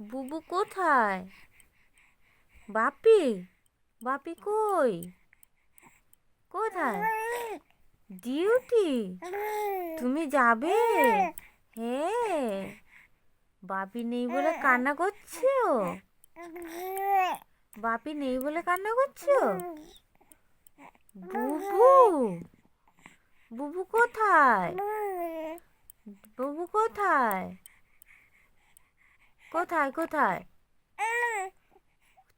বুবু কোথায়? বাপি? বাপি কই? কোথায়? ডিউটি? তুমি যাবে? হ্যাঁ বাপি নেই বলে কান্না করছ? বাপি নেই বলে কান্না করছ? বুবু? বুবু কোথায় বুবু কোথায় কোথায় কোথায়?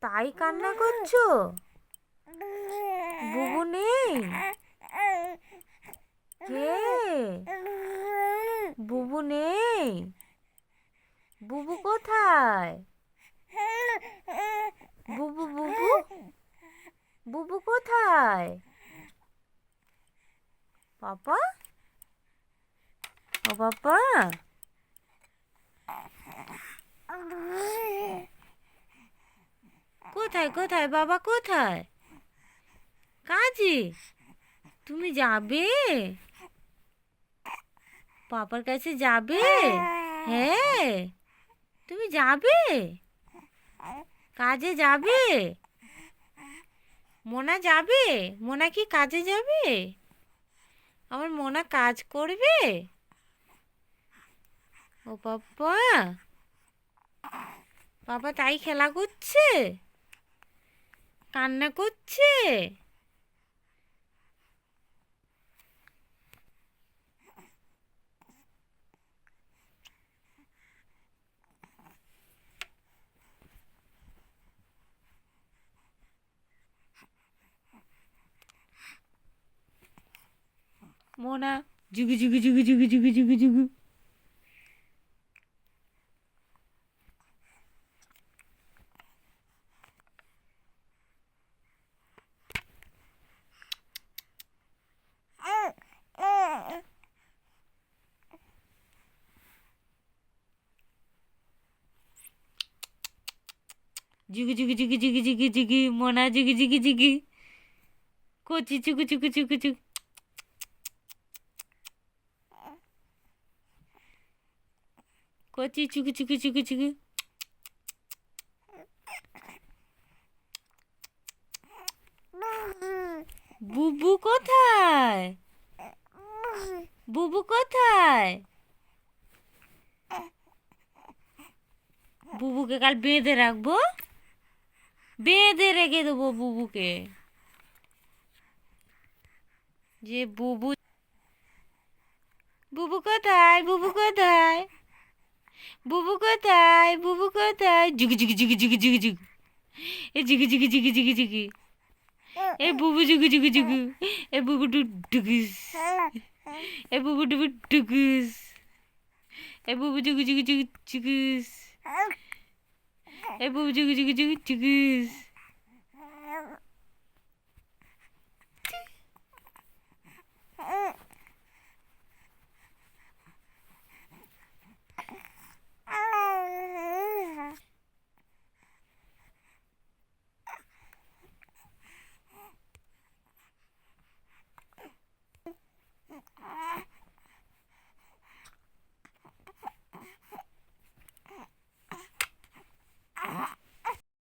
তাই কান্না করছ? বুবু নেই? কে? বুবু নেই? বুবু কোথায়? বুবু বুবু? বুবু কোথায়? পাপা? ও পাপা? কোথায় কোথায়, বাবা, কোথায়? কাজে, তুমি যাবে? পাপার কাছে যাবে? হ্যাঁ তুমি যাবে? কাজে যাবে? মোনা যাবে? মোনা কি কাজে যাবে? আমার মোনা কাজ করবে? ও পাপা বাবা তাই খেলা করছে? কান্না করছে? মোনা জুগু জুগু জুগু জুগু জুগু জুগু জুগু জুগু জুগু জুগু জুগু জুগু, মোনা, জুগু জুগু জুগু। কচি, চুকু চুকু চুকু, চুক। কচি, চুকু চুকু চুকু চুকু। বুবু কোথায়? বুবু কোথায়? বুবুকে কাল বেঁধে রাখব? বেঁধে রেখে দেবো বুবুকে যে বুবু বুবু কোথায় বুবু কোথায় বুবু কোথায় বুবু কোথায় ঝুঁকি ঝুঁকি ঝুঁকি ঝুঁকি ঝুঁকি ঝুঁকি এ ঝুঁকি ঝুঁকি ঝুঁকি ঝুঁকি ঝুঁকি এ বুবু ঝুঁকি ঝুঁকি ঝুঁকি এ বুবু ডুকিস ঢুকিস এ বুবু টুবু ঢুকিস এ বুবু ঝুঁকি ঝুঁকি ঝুঁকি ঝুঁকিস E bu cıgı cıgı cıgı cıgız.